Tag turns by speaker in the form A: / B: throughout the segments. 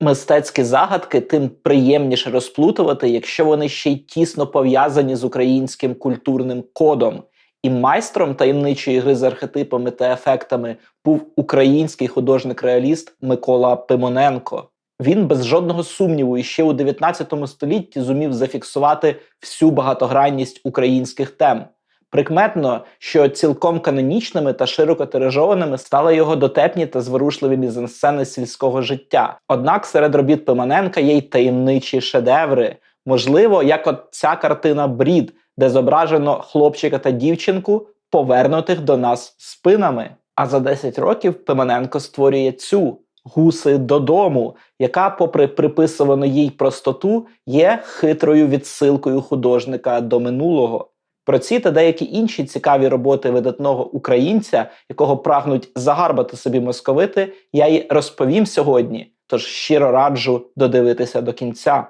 A: Мистецькі загадки тим приємніше розплутувати, якщо вони ще й тісно пов'язані з українським культурним кодом. І майстром таємничої гри з архетипами та ефектами був український художник-реаліст Микола Пимоненко. Він без жодного сумніву ще у 19 столітті зумів зафіксувати всю багатогранність українських тем. Прикметно, що цілком канонічними та широко тиражованими стали його дотепні та зворушливі мізансцени сільського життя. Однак серед робіт Пимоненка є й таємничі шедеври. Можливо, як от ця картина Брід, де зображено хлопчика та дівчинку, повернутих до нас спинами. А за 10 років Пимоненко створює цю гуси додому, яка, попри приписувану їй простоту, є хитрою відсилкою художника до минулого. Про ці та деякі інші цікаві роботи видатного українця, якого прагнуть загарбати собі московити, я й розповім сьогодні. Тож щиро раджу додивитися до кінця.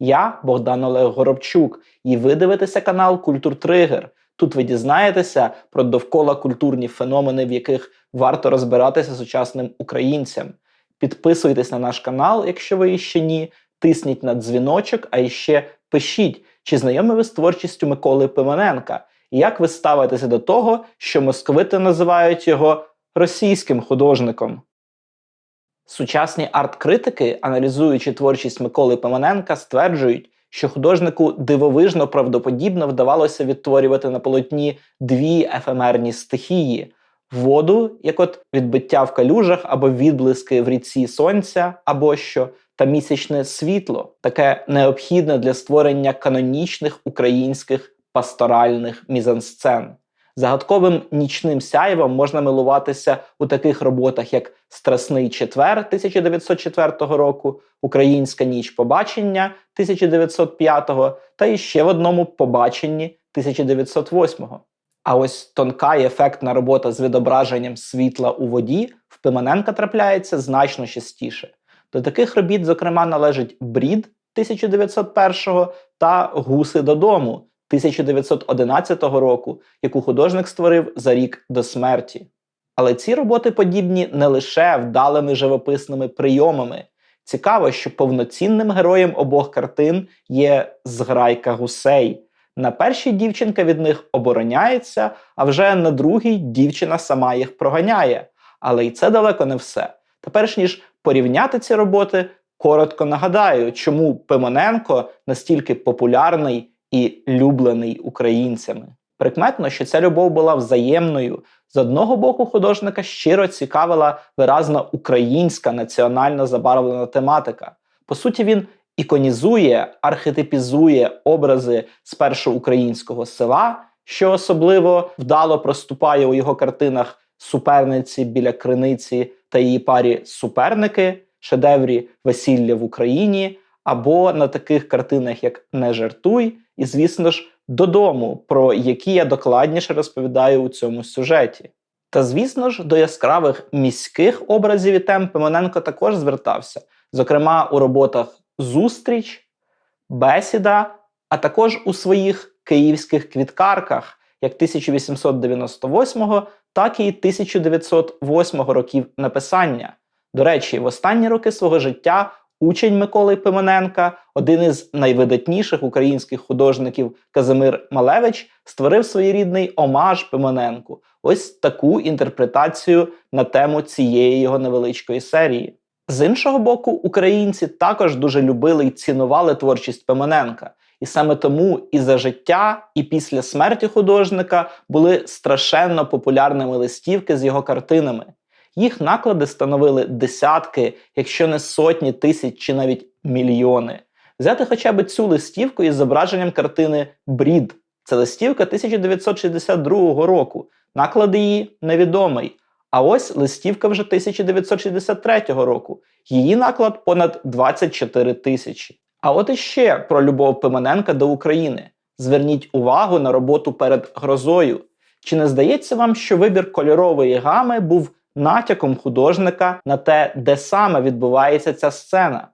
A: Я Богдан Олег Горобчук, і ви дивитеся канал Культур Тригер. Тут ви дізнаєтеся про довкола культурні феномени, в яких варто розбиратися сучасним українцям. Підписуйтесь на наш канал, якщо ви ще ні. Тисніть на дзвіночок, а ще пишіть, чи знайомі ви з творчістю Миколи Пимоненка, і як ви ставитеся до того, що московити називають його російським художником. Сучасні арт-критики, аналізуючи творчість Миколи Пимоненка, стверджують, що художнику дивовижно правдоподібно вдавалося відтворювати на полотні дві ефемерні стихії: воду, як от відбиття в калюжах або відблиски в ріці сонця, або що, та місячне світло, таке необхідне для створення канонічних українських пасторальних мізансцен. Загадковим нічним сяєвом можна милуватися у таких роботах, як Страсний четвер 1904 року, Українська ніч побачення 1905 та іще в одному побаченні 1908. А ось тонка і ефектна робота з відображенням світла у воді в Пимоненка трапляється значно частіше. До таких робіт, зокрема, належить Брід 1901 та Гуси додому 1911 року, яку художник створив за рік до смерті. Але ці роботи подібні не лише вдалими живописними прийомами. Цікаво, що повноцінним героєм обох картин є зграйка гусей. На першій дівчинка від них обороняється, а вже на другій дівчина сама їх проганяє. Але й це далеко не все. Та перш ніж порівняти ці роботи, коротко нагадаю, чому Пимоненко настільки популярний і люблений українцями. Прикметно, що ця любов була взаємною. З одного боку, художника щиро цікавила виразна українська національно забарвлена тематика. По суті, він іконізує, архетипізує образи спершу українського села, що особливо вдало проступає у його картинах суперниці біля криниці та її парі суперники, шедеврі Весілля в Україні, або на таких картинах, як Не жартуй, і, звісно ж, додому, про які я докладніше розповідаю у цьому сюжеті. Та, звісно ж, до яскравих міських образів і тем Пимоненко також звертався, зокрема у роботах Зустріч, Бесіда, а також у своїх київських квіткарках, як 1898, так і 1908 років написання. До речі, в останні роки свого життя Учень Миколи Пимоненка, один із найвидатніших українських художників Казимир Малевич, створив своєрідний омаж Пимоненку. Ось таку інтерпретацію на тему цієї його невеличкої серії. З іншого боку, українці також дуже любили і цінували творчість Пимоненка. І саме тому і за життя, і після смерті художника були страшенно популярними листівки з його картинами. Їх наклади становили десятки, якщо не сотні тисяч чи навіть мільйони. Взяти хоча б цю листівку із зображенням картини Брід. Це листівка 1962 року. Наклад її невідомий. А ось листівка вже 1963 року. Її наклад понад 24 тисячі. А от іще про любов Пимоненка до України. Зверніть увагу на роботу перед грозою. Чи не здається вам, що вибір кольорової гами був натяком художника на те, де саме відбувається ця сцена.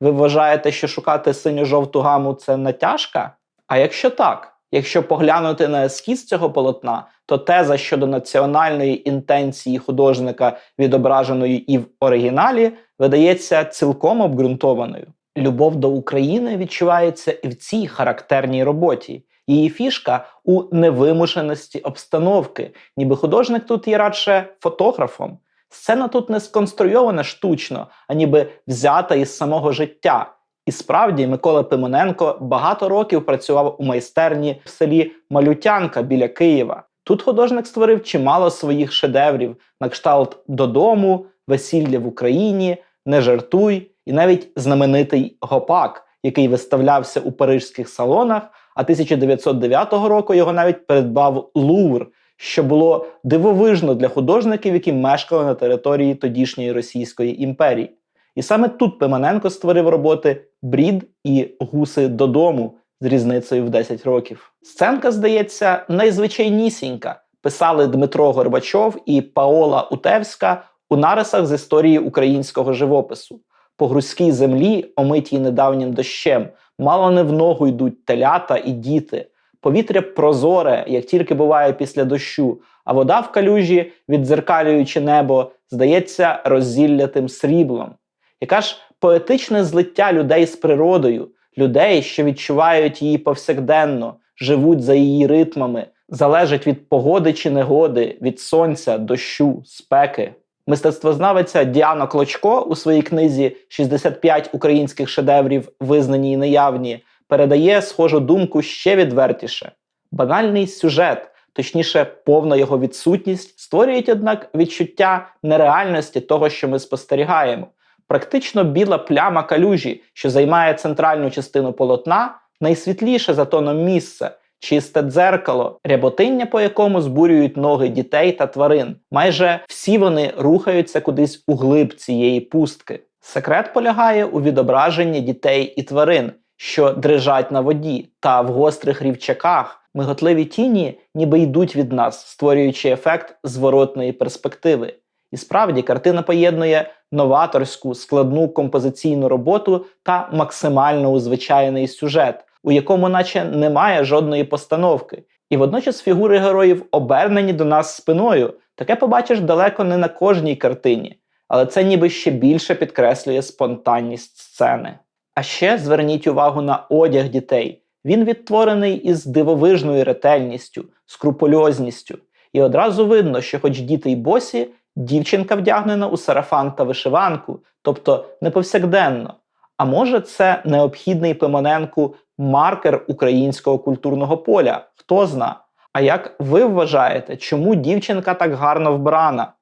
A: ви вважаєте, що шукати синьо-жовту гаму це натяжка? А якщо так, якщо поглянути на ескіз цього полотна, то теза щодо національної інтенції художника, відображеної і в оригіналі, видається цілком обґрунтованою. Любов до України відчувається і в цій характерній роботі. Її фішка у невимушеності обстановки, ніби художник тут є радше фотографом. Сцена тут не сконструйована штучно, а ніби взята із самого життя. І справді Микола Пимоненко багато років працював у майстерні в селі Малютянка біля Києва. Тут художник створив чимало своїх шедеврів на кшталт додому, весілля в Україні, не жартуй, і навіть знаменитий гопак, який виставлявся у парижських салонах. А 1909 року його навіть передбав Лувр, що було дивовижно для художників, які мешкали на території тодішньої Російської імперії. І саме тут Пиманенко створив роботи Брід і Гуси додому з різницею в 10 років. Сценка, здається, найзвичайнісінька. Писали Дмитро Горбачов і Паола Утевська у нарисах з історії українського живопису. По грузькій землі, омитій недавнім дощем, мало не в ногу йдуть телята і діти. Повітря прозоре, як тільки буває після дощу, а вода в калюжі, віддзеркалюючи небо, здається роззіллятим сріблом. Яка ж поетичне злиття людей з природою, людей, що відчувають її повсякденно, живуть за її ритмами, залежать від погоди чи негоди, від сонця, дощу, спеки. Мистецтвознавиця Діана Клочко у своїй книзі «65 українських шедеврів, визнані і неявні, передає схожу думку ще відвертіше. Банальний сюжет, точніше, повна його відсутність, створюють, однак, відчуття нереальності того, що ми спостерігаємо. Практично біла пляма калюжі, що займає центральну частину полотна, найсвітліше за тоном місце, чисте дзеркало, ряботиння, по якому збурюють ноги дітей та тварин. Майже всі вони рухаються кудись у глиб цієї пустки. Секрет полягає у відображенні дітей і тварин, що дрижать на воді, та в гострих рівчаках. Миготливі тіні ніби йдуть від нас, створюючи ефект зворотної перспективи. І справді картина поєднує новаторську складну композиційну роботу та максимально узвичайний сюжет, у якому наче немає жодної постановки. І водночас фігури героїв обернені до нас спиною. Таке побачиш далеко не на кожній картині, але це ніби ще більше підкреслює спонтанність сцени. А ще зверніть увагу на одяг дітей. Він відтворений із дивовижною ретельністю, скрупульозністю. І одразу видно, що, хоч діти й босі, дівчинка вдягнена у сарафан та вишиванку, тобто не повсякденно. А може, це необхідний Пимоненку маркер українського культурного поля? Хто зна? А як ви вважаєте, чому дівчинка так гарно вбрана?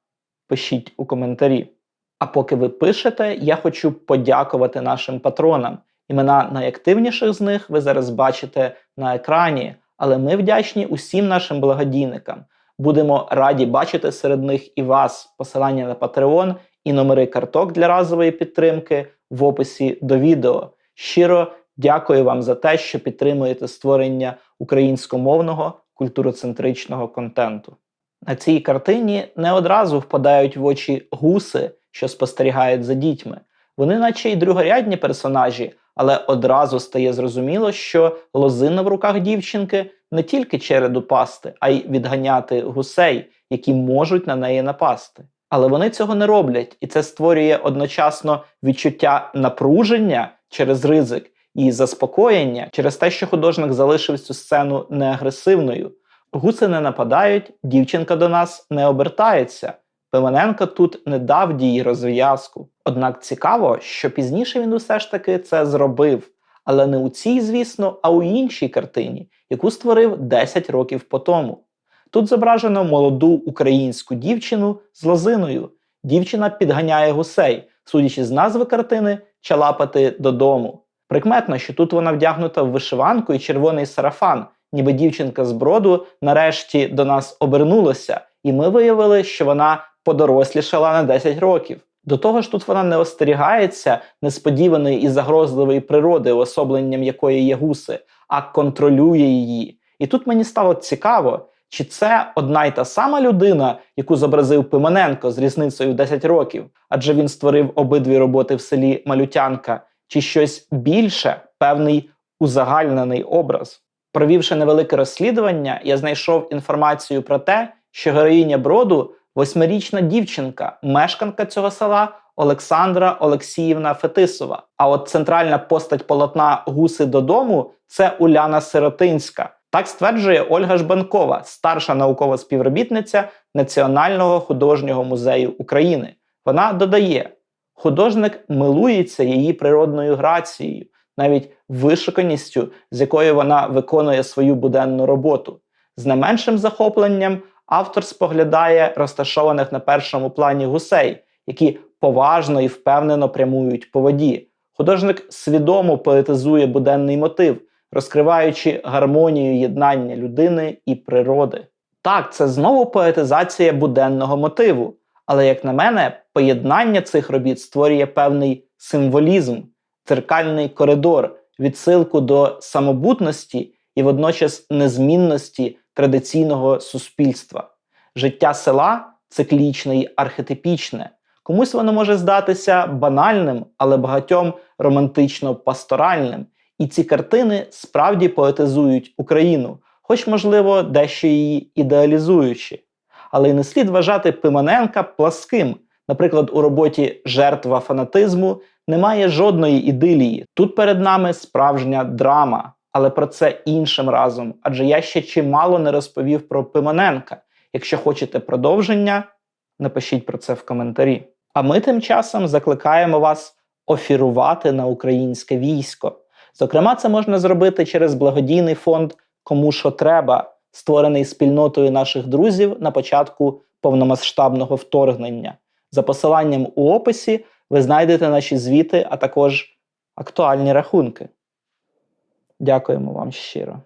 A: Пишіть у коментарі. А поки ви пишете, я хочу подякувати нашим патронам. Імена найактивніших з них ви зараз бачите на екрані, але ми вдячні усім нашим благодійникам. Будемо раді бачити серед них і вас. Посилання на Patreon і номери карток для разової підтримки в описі до відео. Щиро дякую вам за те, що підтримуєте створення українськомовного культуроцентричного контенту. На цій картині не одразу впадають в очі гуси, що спостерігають за дітьми. Вони, наче й другорядні персонажі, але одразу стає зрозуміло, що лозина в руках дівчинки не тільки череду пасти, а й відганяти гусей, які можуть на неї напасти. Але вони цього не роблять, і це створює одночасно відчуття напруження через ризик і заспокоєння через те, що художник залишив цю сцену неагресивною. Гуси не нападають, дівчинка до нас не обертається. Пимененко тут не дав дії розв'язку. Однак цікаво, що пізніше він усе ж таки це зробив, але не у цій, звісно, а у іншій картині, яку створив 10 років по тому. Тут зображено молоду українську дівчину з лозиною. Дівчина підганяє гусей, судячи з назви картини, чалапати додому. Прикметно, що тут вона вдягнута в вишиванку і червоний сарафан, ніби дівчинка з броду нарешті до нас обернулася, і ми виявили, що вона подорослішала на 10 років. До того ж, тут вона не остерігається несподіваної і загрозливої природи, особленням якої є гуси, а контролює її. І тут мені стало цікаво, чи це одна й та сама людина, яку зобразив Пимененко з різницею в 10 років, адже він створив обидві роботи в селі Малютянка, чи щось більше, певний узагальнений образ. Провівши невелике розслідування, я знайшов інформацію про те, що героїня броду восьмирічна дівчинка, мешканка цього села Олександра Олексіївна Фетисова. А от центральна постать полотна Гуси додому це Уляна Сиротинська. Так стверджує Ольга Жбанкова, старша наукова співробітниця Національного художнього музею України. Вона додає: художник милується її природною грацією, навіть вишуканістю, з якою вона виконує свою буденну роботу. З не меншим захопленням автор споглядає розташованих на першому плані гусей, які поважно і впевнено прямують по воді. Художник свідомо поетизує буденний мотив, розкриваючи гармонію єднання людини і природи. Так, це знову поетизація буденного мотиву, але, як на мене, поєднання цих робіт створює певний символізм, циркальний коридор, відсилку до самобутності і водночас незмінності традиційного суспільства. Життя села циклічне й архетипічне. Комусь воно може здатися банальним, але багатьом романтично пасторальним. І ці картини справді поетизують Україну, хоч, можливо, дещо її ідеалізуючи. Але й не слід вважати Пиманенка пласким. Наприклад, у роботі Жертва фанатизму немає жодної ідилії. Тут перед нами справжня драма, але про це іншим разом, адже я ще чимало не розповів про Пиманенка. Якщо хочете продовження, напишіть про це в коментарі. А ми тим часом закликаємо вас офірувати на українське військо. Зокрема, це можна зробити через благодійний фонд Кому що треба, створений спільнотою наших друзів на початку повномасштабного вторгнення. За посиланням у описі ви знайдете наші звіти, а також актуальні рахунки. Дякуємо вам щиро.